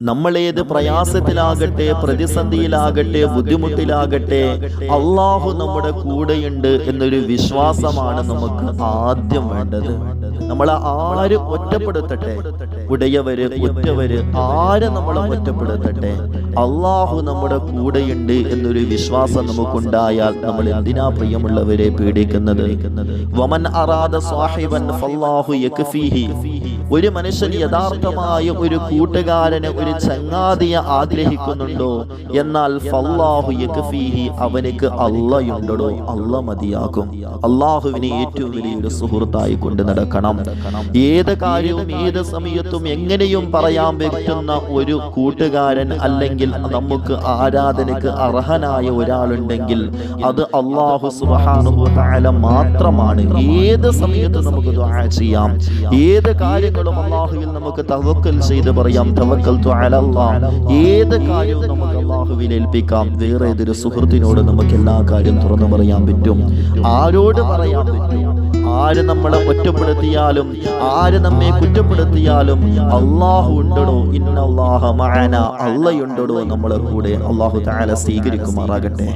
നമ്മളേത് പ്രയാസത്തിലാകട്ടെ പ്രതിസന്ധിയിലാകട്ടെ ബുദ്ധിമുട്ടിലാകട്ടെ അള്ളാഹു നമ്മുടെ കൂടെയുണ്ട് എന്നൊരു വിശ്വാസമാണ് നമുക്ക് ആദ്യം വേണ്ടത്. നമ്മളെ ആരും ഒറ്റപ്പെടുത്തട്ടെ? ഉടയവര് ഒറ്റവര് ആരെ നമ്മളെ ഒറ്റപ്പെടുത്തട്ടെ? അള്ളാഹു നമ്മുടെ കൂടെയുണ്ട് എന്നൊരു വിശ്വാസം നമുക്കുണ്ടായാൽ നമ്മൾ എന്തിനാ പ്രിയമുള്ളവരെ പേടിക്കുന്നത് വമൻ അറാദ സാഹിബൻ ഫല്ലാഹു ഒരു മനുഷ്യൻ യഥാർത്ഥമായ ഒരു കൂട്ടുകാരന് ഒരു ചങ്ങാതിയെ ആഗ്രഹിക്കുന്നുണ്ടോ? എന്നാൽ ഫല്ലാഹു യക്ഫീഹി അവനക്ക് അള്ളയുണ്ടോ അള്ള മതിയാകും. അള്ളാഹുവിനെ ഏറ്റവും വലിയൊരു സുഹൃത്തായി കൊണ്ട് നടക്കണം. ഏത് കാര്യവും ഏത് സമയത്തും എങ്ങനെയും പറയാൻ പറ്റുന്ന ഒരു കൂട്ടുകാരൻ അല്ലെങ്കിൽ നമുക്ക് ആരാധനക്ക് അർഹനായ ഒരാളുണ്ടെങ്കിൽ അത് അള്ളാഹു തആല മാത്രമാണ്. ഏത് സമയത്ത് നമുക്ക് ചെയ്യാം. ഏത് കാര്യങ്ങളും അള്ളാഹുവിൽ നമുക്ക് തവക്കൽ ചെയ്ത് പറയാം. അലല്ലാഹ് ഏത് കാര്യവും നമുക്ക് അള്ളാഹുവിൽ ഏൽപ്പിക്കാം. വേറെ ഏതൊരു സുഹൃത്തിനോട് നമുക്ക് എല്ലാ കാര്യവും തുറന്നു പറയാൻ പറ്റും. ആരോട് പറയാൻ പറ്റും? ആര് നമ്മളെ ഒറ്റപ്പെടുത്തിയാലും ആര് നമ്മെ കുറ്റപ്പെടുത്തിയാലും അള്ളാഹു ഉണ്ടടോ? ഇന്നല്ലാഹ മഅന. അള്ളയുണ്ടടോ? നമ്മളെ കൂടെ അള്ളാഹു തആല സ്വീകരിക്കുമാറാകട്ടെ.